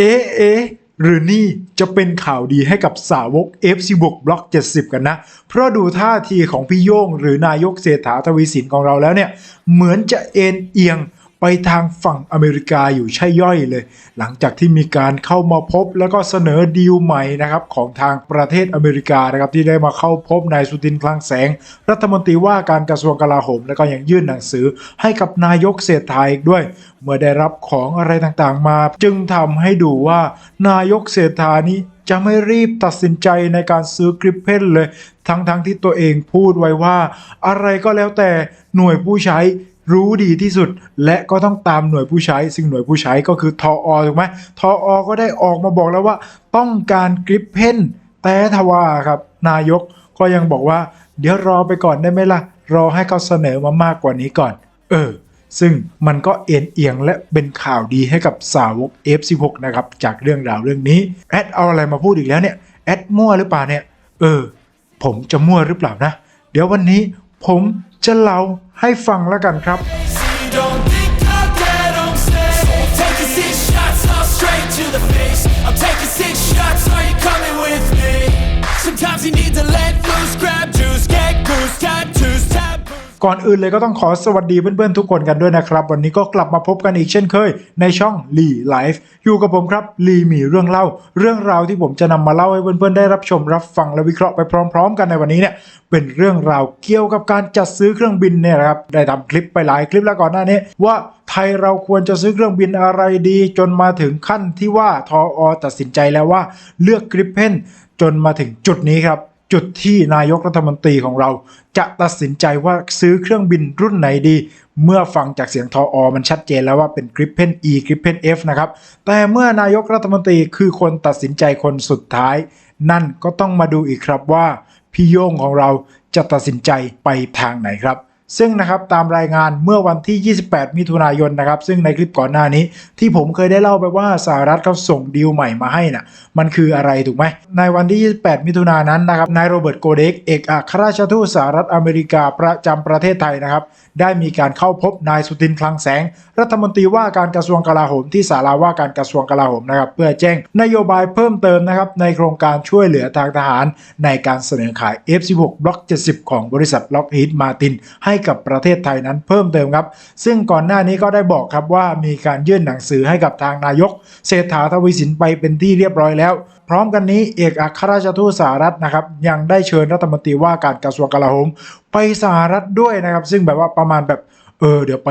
เอ๊ะเอ๊ะหรือนี่จะเป็นข่าวดีให้กับสาวก FC บวกบล็อก 70 กันนะ เพราะดูท่าทีของพี่โย่งหรือนายกเศรษฐาทวีสินของเราแล้วเนี่ย เหมือนจะเอ็นเอียง ไปทางฝั่งอเมริกาอยู่ใช่ย่อยเลย หลังจากที่มีการเข้ามาพบแล้วก็เสนอดีลใหม่นะครับของทางประเทศอเมริกานะครับที่ได้มาเข้าพบนายสุทินคลังแสง รัฐมนตรีว่าการกระทรวงกลาโหม แล้วก็ยังยื่นหนังสือให้กับนายกเศรษฐาอีกด้วย เมื่อได้รับของอะไรต่างๆมา จึงทำให้ดูว่านายกเศรษฐานี้จะไม่รีบตัดสินใจในการซื้อกริปเพนเลย ทั้งๆทที่ตัวเองพูดไว้ว่า อะไรก็แล้วแต่หน่วยผู้ใช้ รู้ดีที่สุด และก็ต้องตามหน่วยผู้ใช้ ซึ่งหน่วยผู้ใช้ก็คือทออถูกไหมทออก็ได้ออกมาบอกแล้วว่า ต้องการกริปเพนแต่ทว่าครับ นายกก็ยังบอกว่า เดี๋ยวรอไปก่อนได้ไหมล่ะ รอให้เขาเสนอมามากกว่านี้ก่อน เออ ซึ่งมันก็เอ็นเอียงและเป็นข่าวดีให้กับสาวก F16 นะครับ จากเรื่องราวเรื่องนี้แอดเอาอะไรมาพูดอีกแล้วเนี่ยแอดมั่วหรือเปล่าเนี่ย เออ ผมจะมั่วหรือเปล่านะ เดี๋ยววันนี้ผม จะเล่าให้ฟังแล้วกันครับ ก่อนอื่นเลยก็ต้องขอสวัสดีเพื่อนๆทุกคนกันด้วยนะครับ วันนี้ก็กลับมาพบกันอีกเช่นเคย ในช่องลีไลฟ์อยู่กับผมครับลีมีเรื่องเล่า เรื่องราวที่ผมจะนำมาเล่าให้เพื่อนๆได้รับชมรับฟังและวิเคราะห์ไปพร้อม ๆ กันในวันนี้เนี่ยเป็นเรื่องราวเกี่ยวกับการจัดซื้อเครื่องบินเนี่ยนะครับได้ทำคลิปไปหลายคลิปแล้วก่อนหน้านี้ ว่าไทยเราควรจะซื้อเครื่องบินอะไรดี จนมาถึงขั้นที่ว่าทออตัดสินใจแล้วว่าเลือกกริปเพนจนมาถึงจุดนี้ครับ จุดที่นายกรัฐมนตรีของเรา จะตัดสินใจว่าซื้อเครื่องบินรุ่นไหนดี เมื่อฟังจากเสียงทออมันชัดเจนแล้วว่าเป็น Gripen E Gripen F นะครับ แต่เมื่อนายกรัฐมนตรีคือคนตัดสินใจคนสุดท้าย นั่นก็ต้องมาดูอีกครับว่าพี่โย่งของเราจะตัดสินใจไปทางไหนครับ ซึ่งนะครับตามรายงานเมื่อวันที่ 28 มิถุนายนนะครับ ซึ่งในคลิปก่อนหน้านี้ ที่ผมเคยได้เล่าไปว่าสหรัฐเขาส่งดีลใหม่มาให้น่ะมันคืออะไรถูกไหม ในวันที่ 28 มิถุนายนนั้นนะครับนายโรเบิร์ตโกเด็กเอกอัครราชทูตสหรัฐอเมริกาประจำประเทศไทยนะครับ ได้มีการเข้าพบนายสุทินคลังแสง รัฐมนตรีว่าการกระทรวงกลาโหมที่ศาลาว่าการกระทรวงกลาโหมนะครับเพื่อแจ้งนโยบายเพิ่มเติมนะครับในโครงการช่วยเหลือทางทหาร ในการเสนอขาย F16 บล็อก 70 ของบริษัทล็อกฮีดมาตินให้กับประเทศไทยนั้นเพิ่มเติมครับ ซึ่งก่อนหน้านี้ก็ได้บอกครับว่ามีการยื่นหนังสือให้กับทางนายก เศรษฐาทวีสินไปเป็นที่เรียบร้อยแล้ว พร้อมกันนี้เอกอัครราชทูตสหรัฐนะครับยังได้เชิญรัฐมนตรีว่าการกระทรวงกลาโหมไปสหรัฐด้วยนะครับ ซึ่งแบบว่าประมาณแบบ เออเดี๋ยวไป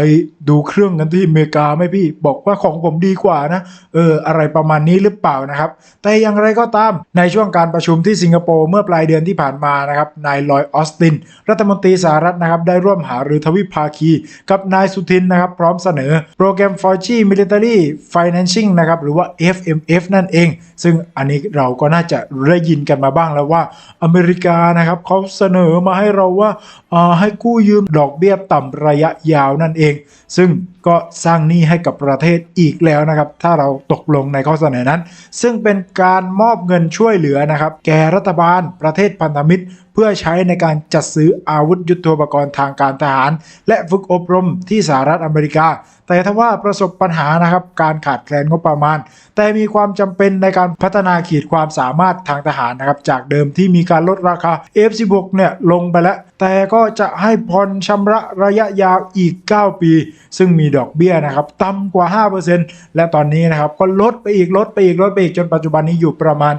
ดูเครื่องกันที่อเมริกาไหมพี่ บอกว่าของผมดีกว่านะเอออะไรประมาณนี้หรือเปล่านะครับ แต่อย่างไรก็ตามในช่วงการประชุมที่สิงคโปร์เมื่อปลายเดือนที่ผ่านมานะครับนายลอยออสติน รัฐมนตรีสหรัฐนะครับได้ร่วมหารือทวิภาคีกับนายสุทินนะครับพร้อมเสนอโปรแกรม 4G Military Financing นะครับหรือว่า FMF นั่นเอง ซึ่งอันนี้เราก็น่าจะได้ยินกันมาบ้างแล้วว่าอเมริกานะครับเขาเสนอมาให้เราว่าอ่าให้กู้ยืมดอกเบี้ยต่ำระยะยาวนั่นเอง ซึ่งก็สร้างหนี้ให้กับประเทศอีกแล้วนะครับ ถ้าเราตกลงในข้อเสนอนั้น ซึ่งเป็นการมอบเงินช่วยเหลือนะครับ แก่รัฐบาลประเทศพันธมิตร เพื่อใช้ในการจัดซื้ออาวุธยุทโธปกรณ์ทางการทหาร และฝึกอบรมที่สหรัฐอเมริกา แต่ถ้าว่าประสบปัญหานะครับการขาดแคลนงบประมาณ แต่มีความจำเป็นในการพัฒนาขีดความสามารถทางทหารนะครับจากเดิมที่มีการลดราคา F16 เนี่ยลงไปแล้ว แต่ก็จะให้ผ่อนชำระระยะยาวอีก 9 ปี ซึ่งมีดอกเบี้ยนะครับต่ำกว่า 5%และตอนนี้นะครับก็ลดไปอีกลดไปอีกลดไปอีกจนปัจจุบันนี้อยู่ประมาณ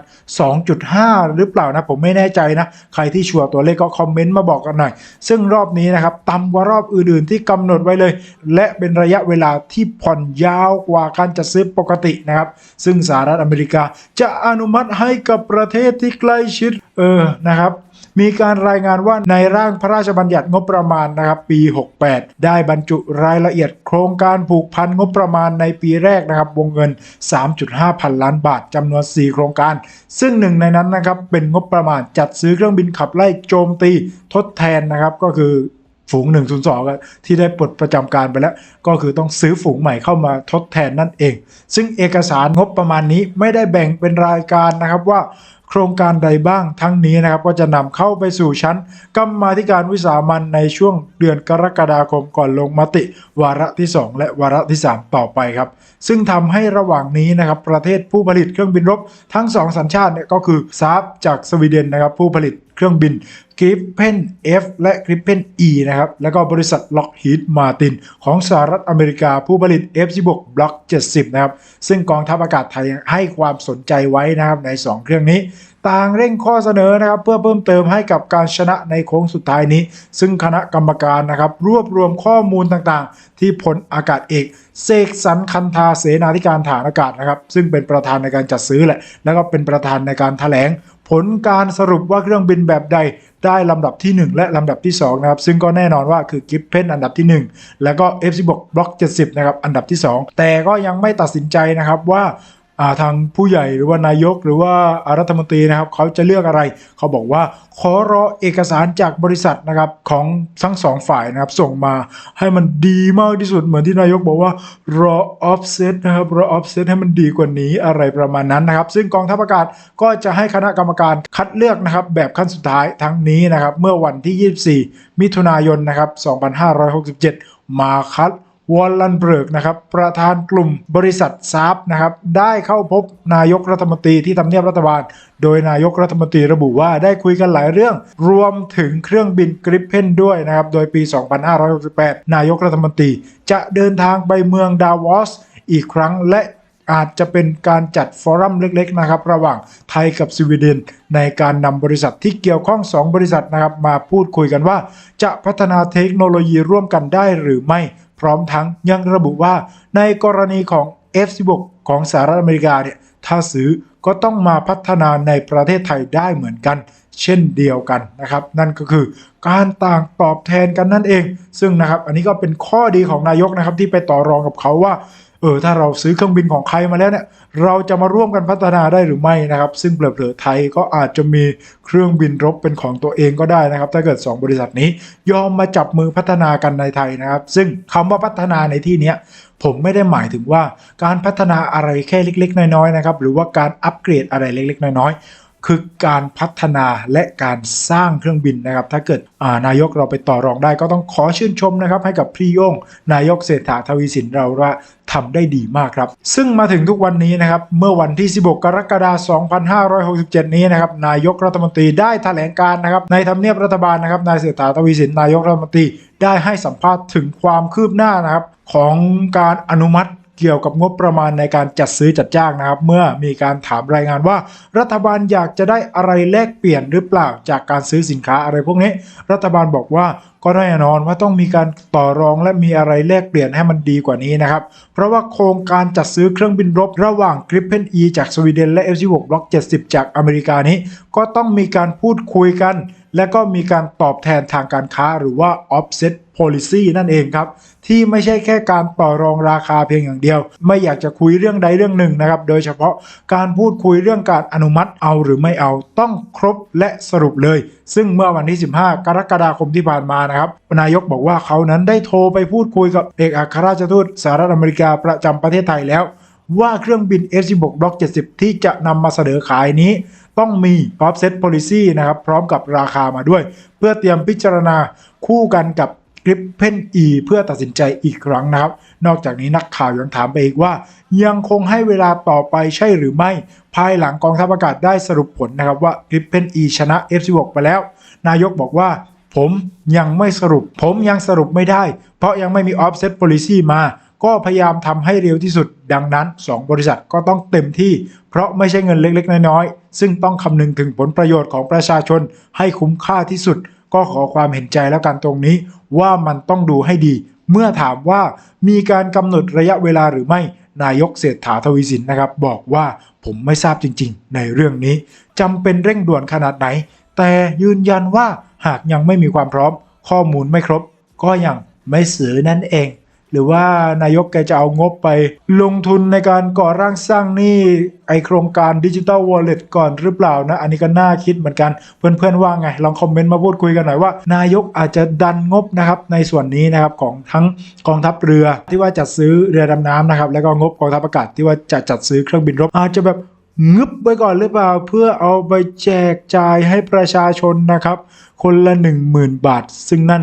2.5 หรือเปล่านะผมไม่แน่ใจนะ ใครที่ชัวร์ตัวเลขก็คอมเมนต์มาบอกกันหน่อย ซึ่งรอบนี้นะครับต่ำกว่ารอบอื่นๆที่กำหนดไว้เลย และเป็นระยะเวลาที่ผ่อนยาวกว่าการจัดซื้อปกตินะครับ ซึ่งสหรัฐอเมริกาจะอนุมัติให้กับประเทศที่ใกล้ชิดเออนะครับมีการรายงานว่าในร่างพระราชบัญญัติงบประมาณนะครับปี 68 ได้บรรจุรายละเอียดครงการผูกพันงบประมาณในปีแรกนะครับวงเงิน 3.5 พันล้านบาทจำนวน 4 โครงการ ซึ่งหนึ่งในนั้นนะครับเป็นงบประมาณจัดซื้อเครื่องบินขับไล่โจมตีทดแทนนะครับก็คือฝูง 102 ที่ได้ปลดประจำการไปแล้ว ก็คือต้องซื้อฝูงใหม่เข้ามาทดแทนนั่นเอง ซึ่งเอกสารงบประมาณนี้ไม่ได้แบ่งเป็นรายการนะครับว่า โครงการใดบ้างทั้งนี้นะครับก็จะนำเข้าไปสู่ชั้นกรรมาธิการวิสามันในช่วงเดือนกรกฎาคมก่อนลงมติ วาระที่ 2 และวาระที่ 3 ต่อไปครับ ซึ่งทำให้ระหว่างนี้นะครับประเทศผู้ผลิตเครื่องบินรบทั้ง 2 สัญชาติเนี่ยก็คือซาบจากสวีเดนนะครับผู้ผลิต เครื่องบิน Gripen F และ Gripen E นะครับ แล้วก็บริษัท Lockheed Martin ของสหรัฐอเมริกาผู้ผลิต F16 Block 70 นะครับ ซึ่งกองทัพอากาศไทยให้ความสนใจไว้นะครับใน 2 เครื่องนี้ ต่างเร่งข้อเสนอนะครับเพื่อเพิ่มเติมให้กับการชนะในโค้งสุดท้ายนี้ ซึ่งคณะกรรมการนะครับรวบรวมข้อมูลต่างๆ ที่พลอากาศเอกเสกสรรคันธาเสนาธิการฐานอากาศนะครับซึ่งเป็นประธานในการจัดซื้อแหละแล้วก็เป็นประธานในการแถลง ผลการสรุปว่าเครื่องบินแบบใดได้ลำดับที่ 1 และลำดับที่ 2 นะครับ ซึ่งก็แน่นอนว่าคือกิฟเพนอันดับที่ 1 แล้วก็ F16 บล็อก 70 นะครับ อันดับที่ 2 แต่ก็ยังไม่ตัดสินใจนะครับว่า ทางผู้ใหญ่หรือว่านายกหรือว่ารัฐมนตรีนะครับเขาจะเลือกอะไร เขาบอกว่าขอรอเอกสารจากบริษัทนะครับของทั้งสองฝ่ายนะครับส่งมาให้มันดีมากที่สุดเหมือนที่นายกบอกว่ารอ offset นะครับรอ offset ให้มันดีกว่านี้อะไรประมาณนั้นนะครับ ซึ่งกองทัพอากาศก็จะให้คณะกรรมการคัดเลือกนะครับแบบขั้นสุดท้ายทั้งนี้นะครับเมื่อวันที่ 24 มิถุนายนนะครับ2567 มาคัด วอลลันเบิร์กนะครับประธานกลุ่มบริษัทซาบนะครับได้เข้าพบนายกรัฐมนตรีที่ทำเนียบรัฐบาล โดยนายกรัฐมนตรีระบุว่าได้คุยกันหลายเรื่อง รวมถึงเครื่องบินกริปเพนด้วยนะครับ โดยปี 2568 นายกรัฐมนตรี จะเดินทางไปเมืองดาวอสอีกครั้งและอาจจะเป็นการจัดฟอรัมเล็กๆนะครับระหว่างไทยกับสวีเดน ในการนำบริษัทที่เกี่ยวข้อง 2 บริษัทนะครับมาพูดคุยกันว่า จะพัฒนาเทคโนโลยีร่วมกันได้หรือไม่ พร้อมทั้งยังระบุว่าในกรณีของ F16 ของสหรัฐอเมริกาเนี่ยถ้าซื้อก็ต้องมาพัฒนาในประเทศไทยได้เหมือนกัน เช่นเดียวกันนะครับ นั่นก็คือการต่างตอบแทนกันนั่นเอง ซึ่งนะครับอันนี้ก็เป็นข้อดีของนายกนะครับที่ไปต่อรองกับเขาว่า เออถ้าเราซื้อเครื่องบินของใครมาแล้วเนี่ยเราจะมาร่วมกันพัฒนาได้หรือไม่นะครับ ซึ่งเผลอๆไทยก็อาจจะมีเครื่องบินรบเป็นของตัวเองก็ได้นะครับ ถ้าเกิด 2 บริษัทนี้ยอมมาจับมือพัฒนากันในไทยนะครับ ซึ่งคำว่าพัฒนาในที่เนี้ยผมไม่ได้หมายถึงว่าการพัฒนาอะไรแค่เล็ก ๆ น้อยๆนะครับหรือว่าการอัปเกรดอะไรเล็ก ๆ น้อยๆ คือการพัฒนาและการสร้างเครื่องบินนะครับ ถ้าเกิดานายกเราไปต่อรองได้ก็ต้องขอชื่นชมนะครับ ให้กับพี่โยง นายกเศรษฐาทวีสินเราว่าทำได้ดีมากครับ ซึ่งมาถึงทุกวันนี้นะครับ เมื่อวันที่ 16 กรกฎาคม 2567 นี้นะครับ นายกรัฐมนตรีได้แถลงการนะครับ ในทำเนียบรัฐบาลนะครับ นายเศรษฐาทวีสิน นายกรัฐมนตรีได้ให้สัมภาษณ์ถึงความคืบหน้านะครับของการอนุมัติ เกี่ยวกับงบประมาณในการจัดซื้อจัดจ้างนะครับ เมื่อมีการถามรายงานว่า รัฐบาลอยากจะได้อะไรแลกเปลี่ยนหรือเปล่าจากการซื้อสินค้าอะไรพวกนี้ รัฐบาลบอกว่าก็แน่นอนว่าต้องมีการต่อรองและมีอะไรแลกเปลี่ยนให้มันดีกว่านี้นะครับ เพราะว่าโครงการจัดซื้อเครื่องบินรบระหว่าง Gripen E จากสวีเดนและ F16 Block 70 จากอเมริกานี้ ก็ต้องมีการพูดคุยกัน และก็มีการตอบแทนทางการค้าหรือว่า offset policy นั่นเองครับ ที่ไม่ใช่แค่การต่อรองราคาเพียงอย่างเดียว ไม่อยากจะคุยเรื่องใดเรื่องหนึ่งนะครับ โดยเฉพาะการพูดคุยเรื่องการอนุมัติเอาหรือไม่เอาต้องครบและสรุปเลย ซึ่งเมื่อวันที่ 15 กรกฎาคมที่ผ่านมานะครับนายกบอกว่าเขานั้นได้โทรไปพูดคุยกับเอกอัครราชทูตสหรัฐอเมริกาประจำประเทศไทยแล้วว่าเครื่องบิน F16 Block 70 ที่จะนำมาเสนอขายนี้ ต้องมี offset policy นะครับ พร้อมกับราคามาด้วย เพื่อเตรียมพิจารณาคู่กันกับ Gripen E เพื่อตัดสินใจอีกครั้งนะครับ นอกจากนี้นักข่าวยังถามไปอีกว่า ยังคงให้เวลาต่อไปใช่หรือไม่ ภายหลังกองทัพอากาศได้สรุปผลนะครับว่า Gripen E ชนะ F16 ไปแล้ว นายกบอกว่าผมยังไม่สรุป ผมยังสรุปไม่ได้ เพราะยังไม่มี offset policy มา ก็พยายามทำให้เร็วที่สุด ดังนั้น 2 บริษัทก็ต้องเต็มที่ เพราะไม่ใช่เงินเล็กๆ น้อยๆ ซึ่งต้องคำนึงถึงผลประโยชน์ของประชาชนให้คุ้มค่าที่สุด ก็ขอความเห็นใจแล้วกันตรงนี้ ว่ามันต้องดูให้ดี เมื่อถามว่ามีการกำหนดระยะเวลาหรือไม่นายกเศรษฐาทวีสินนะครับบอกว่าผมไม่ทราบจริง ๆ ในเรื่องนี้จำเป็นเร่งด่วนขนาดไหน แต่ยืนยันว่าหากยังไม่มีความพร้อม ข้อมูลไม่ครบ ก็ยังไม่ซื้อนั่นเอง หรือว่านายกแกจะเอางบไป ลงทุนในการก่อร่างสร้างนี้ไอโครงการดิจิ t a ลวอลเล็ตก่อนหรือเปล่านะ อันนี้ก็น่าคิดเหมือนกันเพื่อนๆว่าไง ลองคอมเมนต์มาพูดคุยกันหน่อยว่า นายกอาจจะดันงบนะครับในส่วนนี้นะครับของทั้งกองทัพเรือที่ว่าจัดซื้อเรือดำน้ำนะครับแล้วก็งบกองทัพอากาศที่ว่าจะจัดซื้อเครื่องบินรบอาจจะแบบงึบไว้ก่อนหรือเปล่าเพื่อเอาไปแจกจ่ายให้ประชาชนนะครับ คนละ 10,000 บาท ซึ่งนั่น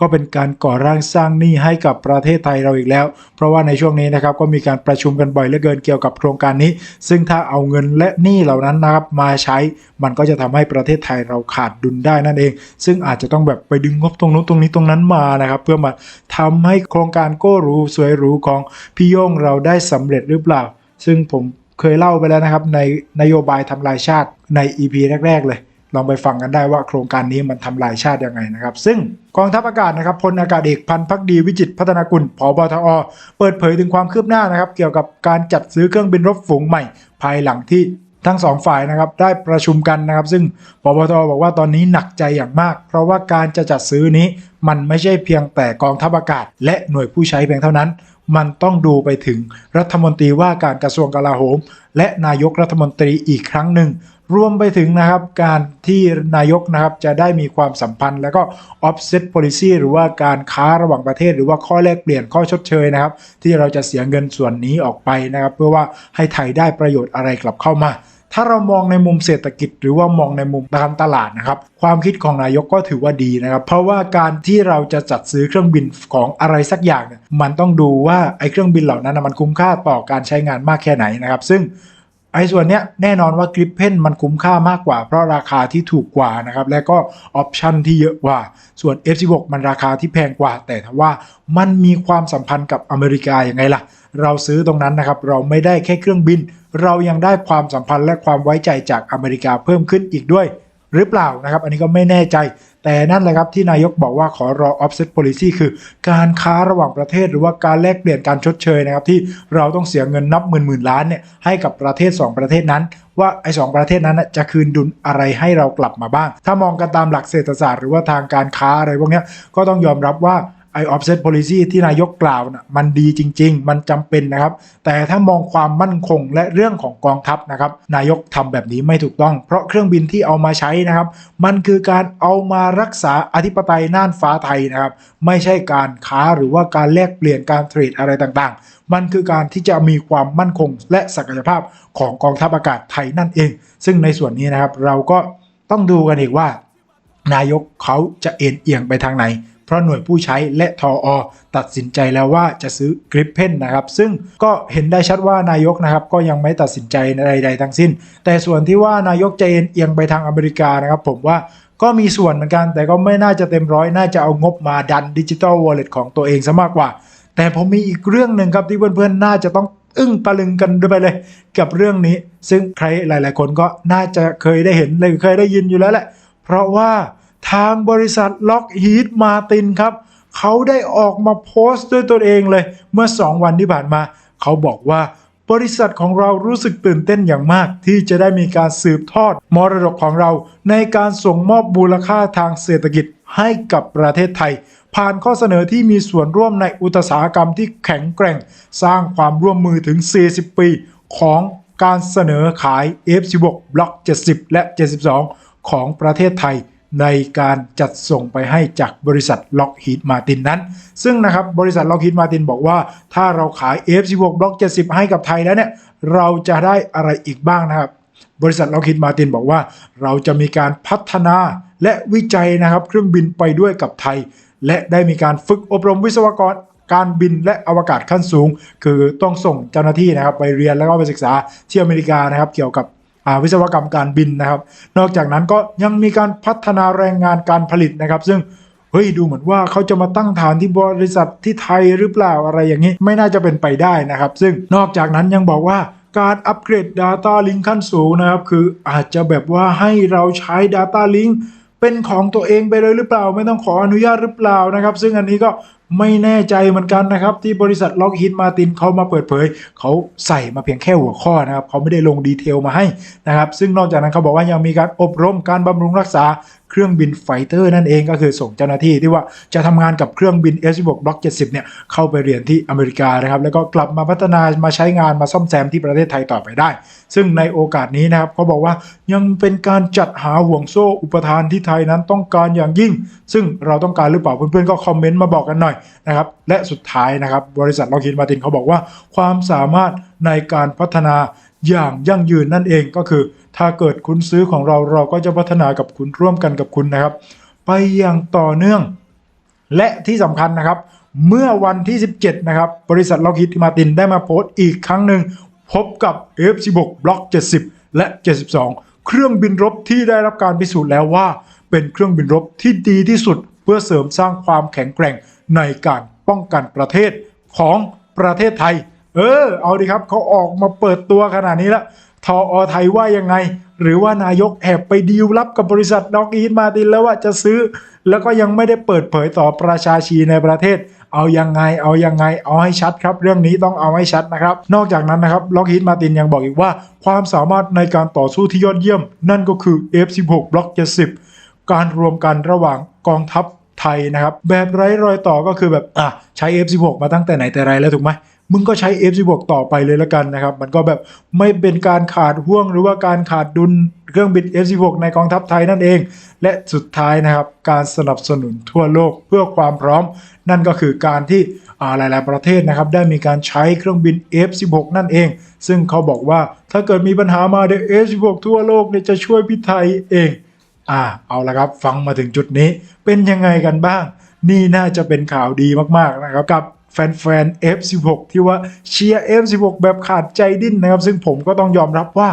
ก็เป็นการก่อร่างสร้างหนี้ให้กับประเทศไทยเราอีกแล้ว เพราะว่าในช่วงนี้นะครับก็มีการประชุมกันบ่อยเหลือเกินเกี่ยวกับโครงการนี้ ซึ่งถ้าเอาเงินและหนี้เหล่านั้นนะครับมาใช้ มันก็จะทำให้ประเทศไทยเราขาดดุลได้นั่นเอง ซึ่งอาจจะต้องแบบไปดึงงบตรงนู้นตรงนี้ตรงนั้นมานะครับ เพื่อมาทำให้โครงการโก้รูสวยหรูของพี่โย่งเราได้สำเร็จหรือเปล่า ซึ่งผมเคยเล่าไปแล้วนะครับในนโยบายทำลายชาติใน EP แรก ๆ เลย ลองไปฟังกันได้ว่าโครงการนี้มันทำลายชาติยังไงนะครับ ซึ่งกองทัพอากาศนะครับพลอากาศเอกพันพักดีวิจิตพัฒนากุลผบทอ เปิดเผยถึงความคืบหน้านะครับ เกี่ยวกับการจัดซื้อเครื่องบินรบฝูงใหม่ ภายหลังที่ทั้งสองฝ่ายนะครับได้ประชุมกันนะครับ ซึ่งปปทบอกว่าตอนนี้หนักใจอย่างมาก เพราะว่าการจะจัดซื้อนี้มันไม่ใช่เพียงแต่กองทัพอากาศ และหน่วยผู้ใช้เพียงเท่านั้น มันต้องดูไปถึงรัฐมนตรีว่าการกระทรวงกลาโหม และนายกรัฐมนตรีอีกครั้งหนึ่ง รวมไปถึงนะครับการที่นายกนะครับจะได้มีความสัมพันธ์ แล้วก็ offset policy หรือว่าการค้าระหว่างประเทศ หรือว่าข้อแลกเปลี่ยนข้อชดเชยนะครับ ที่เราจะเสียเงินส่วนนี้ออกไปนะครับ เพื่อว่าให้ไทยได้ประโยชน์อะไรกลับเข้ามาถ้าเรามองในมุมเศรษฐกิจหรือว่ามองในมุมการตลาดนะครับ ความคิดของนายกก็ถือว่าดีนะครับ เพราะว่าการที่เราจะจัดซื้อเครื่องบินของอะไรสักอย่างเนี่ยมันต้องดูว่าไอ้เครื่องบินเหล่านั้นมันคุ้มค่าต่อการใช้งานมากแค่ไหนนะครับ ซึ่ง ไอ้ส่วนเนี้ยแน่นอนว่ากริปเพนมันคุ้มค่ามากกว่า เพราะราคาที่ถูกกว่านะครับและก็ออปชันที่เยอะกว่า ส่วน F16 มันราคาที่แพงกว่า แต่ถ้าว่ามันมีความสัมพันธ์กับอเมริกาอย่างไงล่ะ เราซื้อตรงนั้นนะครับ เราไม่ได้แค่เครื่องบิน เรายังได้ความสัมพันธ์และความไว้ใจจากอเมริกาเพิ่มขึ้นอีกด้วย หรือเปล่านะครับ อันนี้ก็ไม่แน่ใจ แต่นั่นแหละครับที่นายกบอกว่าขอรอ offset policy คือ การค้าระหว่างประเทศหรือว่าการแลกเปลี่ยนการชดเชยนะครับ ที่เราต้องเสียเงินนับหมื่นหมื่นล้านเนี่ยให้กับประเทศ 2 ประเทศนั้น ว่าไอ้สประเทศนั้นจะคืนดุลอะไรให้เรากลับมาบ้าง ถ้ามองกันตามหลักเศรษฐศาสตร์ หรือว่าทางการค้าอะไรพวกนี้ก็ต้องยอมรับว่า ไอ้ offset policy ที่นายกกล่าวนะมันดีจริง ๆ มันจำเป็นนะครับ แต่ถ้ามองความมั่นคงและเรื่องของกองทัพนะครับ นายกทำแบบนี้ไม่ถูกต้อง เพราะเครื่องบินที่เอามาใช้นะครับ มันคือการเอามารักษาอธิปไตยน่านฟ้าไทยนะครับ ไม่ใช่การค้าหรือว่าการแลกเปลี่ยนการเทรดอะไรต่างๆ มันคือการที่จะมีความมั่นคง และศักยภาพของกองทัพอากาศไทยนั่นเอง ซึ่งในส่วนนี้นะครับเราก็ต้องดูกันอีกว่า นายกเขาจะเอ็นเอียงไปทางไหน เพราะหน่วยผู้ใช้และทออตัดสินใจแล้วว่าจะซื้อกริปเพนนะครับซึ่งก็เห็นได้ชัดว่านายกนะครับก็ยังไม่ตัดสินใจใดๆทั้งสิ้น แต่ส่วนที่ว่านายกจเอ็นเอียงไปทางอเมริกานะครับผมว่าก็มีส่วนเหมือนกัน แต่ก็ไม่น่าจะเต็มร้อยน่าจะเอางบมาดันดิจิ t a ลวอลเล็ตของตัวเองซะมากกว่า แต่ผมมีอีกเรื่องหนึ่งครับที่เพื่อนๆน่าจะต้องอึ้งตะลึงกันไปเลยกับเรื่องนี้ ซึ่งใครหลาย ๆ คนก็น่าจะเคยได้เห็นหรือเคยได้ยินอยู่แล้วแหละ เพราะว่า ทางบริษัทล็อกฮีดมาตินครับเขาได้ออกมาโพสต์ด้วยตัวเองเลย เมื่อ 2 วันที่ผ่านมา เขาบอกว่าบริษัทของเรารู้สึกตื่นเต้นอย่างมาก ที่จะได้มีการสืบทอดมรดกของเรา ในการส่งมอบมูลค่าทางเศรษฐกิจให้กับประเทศไทย ผ่านข้อเสนอที่มีส่วนร่วมในอุตสาหกรรมที่แข็งแกร่ง สร้างความร่วมมือถึง 40 ปี ของการเสนอขาย F16 บล็อก 70 และ 72 ของประเทศไทย ในการจัดส่งไปให้จากบริษัท Lockheed Martin นั้น ซึ่งนะครับบริษัท Lockheed Martin บอกว่าถ้าเราขาย F16 บล็อก 70 ให้กับไทยแล้วเนี่ย เราจะได้อะไรอีกบ้างนะครับ บริษัท Lockheed Martin บอกว่า เราจะมีการพัฒนาและวิจัยนะครับ เครื่องบินไปด้วยกับไทย และได้มีการฝึกอบรมวิศวกรการบินและอวกาศขั้นสูง คือต้องส่งเจ้าหน้าที่นะครับไปเรียนแล้วก็ไปศึกษาที่อเมริกานะครับ เกี่ยวกับ วิศวกรรมการบินนะครับ นอกจากนั้นก็ยังมีการพัฒนาแรงงานการผลิตนะครับ ซึ่งเฮ้ยดูเหมือนว่าเขาจะมาตั้งฐานที่บริษัทที่ไทยหรือเปล่าอะไรอย่างนี้ไม่น่าจะเป็นไปได้นะครับ ซึ่งนอกจากนั้นยังบอกว่าการอัปเกรด Data Link ขั้นสูงนะครับ คืออาจจะแบบว่าให้เราใช้ Data Link เป็นของตัวเองไปเลยหรือเปล่า ไม่ต้องขออนุญาตหรือเปล่านะครับ ซึ่งอันนี้ก็ ไม่แน่ใจเหมือนกันนะครับ ที่บริษัทล็อกฮินมาตินเขามาเปิดเผย เขาใส่มาเพียงแค่หัวข้อนะครับเขาไม่ได้ลงดีเทลมาให้นะครับ ซึ่งนอกจากนั้นเขาบอกว่ายังมีการอบรมการบำรุงรักษาเครื่องบินไฟเตอร์นั่นเองก็คือส่งเจ้าหน้าที่ที่ว่าจะทำงานกับเครื่องบิน F16 Block 70 เนี่ยเข้าไปเรียนที่อเมริกานะครับ แล้วก็กลับมาพัฒนามาใช้งานมาซ่อมแซมที่ประเทศไทยต่อไปได้ ซึ่งในโอกาสนี้นะครับเขาบอกว่ายังเป็นการจัดหาห่วงโซ่อุปทานที่ไทยนั้นต้องการอย่างยิ่ง ซึ่งเราต้องการหรือเปล่าเพื่อนๆก็คอมเมนต์มาบอกกันหน่อยนะครับและสุดท้ายนะครับบริษัทลอคินมาตินเขาบอกว่า ความสามารถในการพัฒนาอย่างยั่งยืนนั่นเองก็คือ ถ้าเกิดคุณซื้อของเราเราก็จะพัฒนากับคุณร่วมกันกับคุณนะครับ ไปอย่างต่อเนื่อง และที่สำคัญนะครับ เมื่อวันที่ 17 นะครับ บริษัทล็อกฮิตมาตินได้มาโพสต์อีกครั้งหนึ่ง พบกับ F16 บล็อก 70 และ 72 เครื่องบินรบที่ได้รับการพิสูจน์แล้วว่า เป็นเครื่องบินรบที่ดีที่สุด เพื่อเสริมสร้างความแข็งแกร่งในการป้องกันประเทศของประเทศไทย เออ เอาดีครับเขาออกมาเปิดตัวขนาดนี้แล้ว ทออไทยว่ายังไง หรือว่านายกแอบไปดีลลับกับบริษัทด็อกอีทมาตินแล้วว่าจะซื้อ แล้วก็ยังไม่ได้เปิดเผยต่อประชาชีในประเทศ เอายังไง เอายังไง เอาให้ชัดครับ เรื่องนี้ต้องเอาให้ชัดนะครับ นอกจากนั้นนะครับล็อกฮีทมาตินยังบอกอีกว่า ความสามารถในการต่อสู้ที่ยอดเยี่ยม นั่นก็คือ F16 บล็อก70การรวมกันระหว่างกองทัพไทยนะครับแบบไร้รอยต่อก็คือแบบอะใช้ F16 มาตั้งแต่ไหนแต่ไรแล้วถูกไหม มึงก็ใช้ F16 ต่อไปเลยละกันนะครับ มันก็แบบไม่เป็นการขาดห่วงหรือว่าการขาดดุลเครื่องบิน F16 ในกองทัพไทยนั่นเอง และสุดท้ายนะครับการสนับสนุนทั่วโลกเพื่อความพร้อม นั่นก็คือการที่หลาย ๆ ประเทศนะครับได้มีการใช้เครื่องบิน F16 นั่นเอง ซึ่งเขาบอกว่าถ้าเกิดมีปัญหามาเดี๋ยว F16 ทั่วโลกเนี่ยจะช่วยพี่ไทยเองอ่าเอาละครับฟังมาถึงจุดนี้เป็นยังไงกันบ้าง นี่น่าจะเป็นข่าวดีมาก ๆ นะครับกับ แฟนๆ F16 ที่ว่าเชียร์ F16 แบบขาดใจดิ้นนะครับ ซึ่งผมก็ต้องยอมรับว่า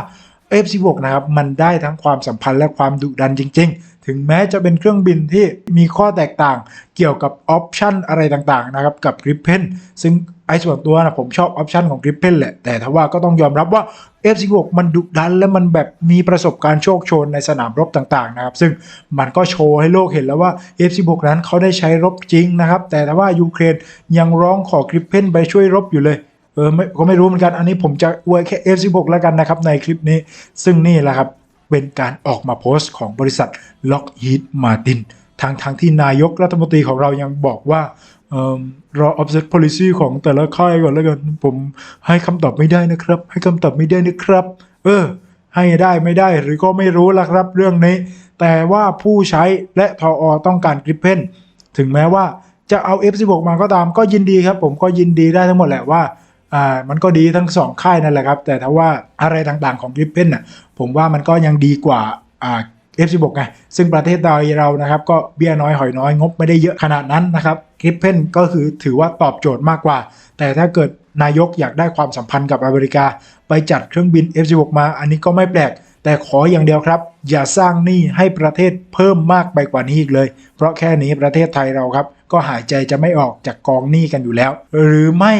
F16 นะครับมันได้ทั้งความสัมพันธ์และความดุดันจริง ๆ ถึงแม้จะเป็นเครื่องบินที่มีข้อแตกต่างเกี่ยวกับออปชันอะไรต่างๆนะครับกับ Gripen ซึ่งไอ้ส่วนตัวนะผมชอบออปชันของ Gripen แหละ แต่ถ้าว่าก็ต้องยอมรับว่า F16 มันดุดันและมันแบบมีประสบการณ์โชคโชนในสนามรบต่างๆนะครับ ซึ่งมันก็โชว์ให้โลกเห็นแล้วว่า F16 นั้นเขาได้ใช้รบจริงนะครับ แต่ถ้าว่ายูเครนยังร้องขอกริปเพนไปช่วยรบอยู่เลย เออไม่ก็ไม่รู้เหมือนกัน อันนี้ผมจะอวยแค่ F16 แล้วกันนะครับในคลิปนี้ ซึ่งนี่แหละครับ เป็นการออกมาโพสต์ของบริษัท Lockheed Martin ทางทางที่นายกรัฐมนตรีของเรายังบอกว่าเออรอ offset policy ของแต่ละค่ายก่อนแล้วกัน ผมให้คำตอบไม่ได้นะครับ ให้คำตอบไม่ได้นะครับ เออ ให้ได้ไม่ได้หรือก็ไม่รู้ละครับเรื่องนี้ แต่ว่าผู้ใช้และทออต้องการกริปเพนถึงแม้ว่าจะเอา F16 มาก็ตามก็ยินดีครับ ผมก็ยินดีได้ทั้งหมดแหละว่า อ่ามันก็ดีทั้งสองค่ายนั่นแหละครับ แต่ถ้าว่าอะไรต่างๆของกริปเพนน่ะผมว่ามันก็ยังดีกว่าอ่า F16 ไงซึ่งประเทศไทยเรานะครับ ก็เบี้ยน้อยหอยน้อยงบไม่ได้เยอะขนาดนั้นนะครับกริปเพนก็คือถือว่าตอบโจทย์มากกว่า แต่ถ้าเกิดนายกอยากได้ความสัมพันธ์กับอเมริกา ไปจัดเครื่องบิน F16 มา อันนี้ก็ไม่แปลก แต่ขออย่างเดียวครับ อย่าสร้างหนี้ให้ประเทศเพิ่มมากไปกว่านี้อีกเลย เพราะแค่นี้ประเทศไทยเราครับ ก็หายใจจะไม่ออกจากกองหนี้กันอยู่แล้ว หรือไม่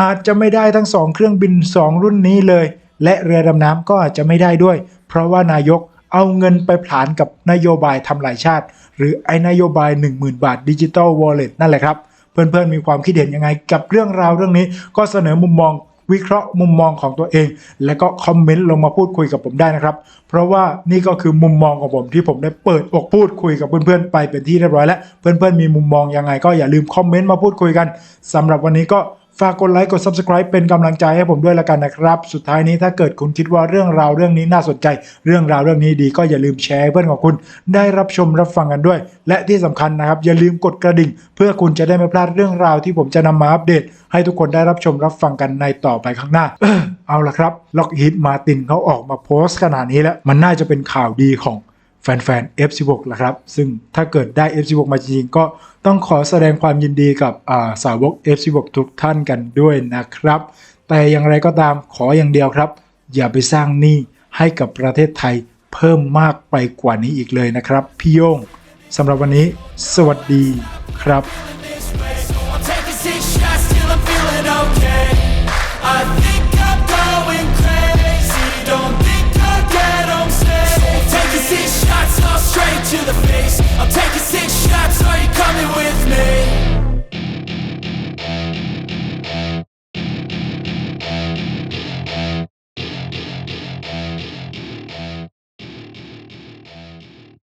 อาจจะไม่ได้ทั้งสองเครื่องบิน 2 รุ่นนี้เลย และเรือดำน้ำก็อาจจะไม่ได้ด้วย เพราะว่านายกเอาเงินไปผลานกับนโยบายทำลายชาติ หรือไอ้นโยบาย 10,000 บาทดิจิ t a ลวอลเล็ตนั่นแหละครับ เพื่อนๆมีความคิดเห็นยังไงกับเรื่องราวเรื่องนี้ ก็เสนอมุมมองวิเคราะห์มุมมองของตัวเอง แล้วก็คอมเมนต์ลงมาพูดคุยกับผมได้นะครับ เพราะว่านี่ก็คือมุมมองของผมที่ผมได้เปิดอกพูดคุยกับเพื่อนๆไปเป็นที่เรียบร้อยแล้ว เพื่อนๆมีมุมมองยังไง ก็อย่าลืมคอมเมนต์มาพูดคุยกันสำหรับวันนี้ก็ ฝากกดไลค์กด Subscribe เป็นกำลังใจให้ผมด้วยละกันนะครับ สุดท้ายนี้ถ้าเกิดคุณคิดว่าเรื่องราวเรื่องนี้น่าสนใจ เรื่องราวเรื่องนี้ดีก็อย่าลืมแชร์เพื่อนของคุณ ได้รับชมรับฟังกันด้วย และที่สำคัญนะครับ อย่าลืมกดกระดิ่ง เพื่อคุณจะได้ไม่พลาดเรื่องราวที่ผมจะนำมาอัปเดต ให้ทุกคนได้รับชมรับฟังกันในต่อไปข้างหน้า เออเอาละครับล็อกฮิตมาตินเขาออกมาโพสต์ขนาดนี้แล้วมันน่าจะเป็นข่าวดีของ แฟนๆ F16 ละครับ ซึ่งถ้าเกิดได้ F16 มาจริงๆ ก็ต้องขอแสดงความยินดีกับาสาวก F16 ทุกท่านกันด้วยนะครับ แต่อย่างไรก็ตามขออย่างเดียวครับ อย่าไปสร้างหนี้ให้กับประเทศไทยเพิ่มมากไปกว่านี้อีกเลยนะครับ พี่โยงสำหรับวันนี้ สวัสดีครับ to the face I'm taking six shots, are you coming with me?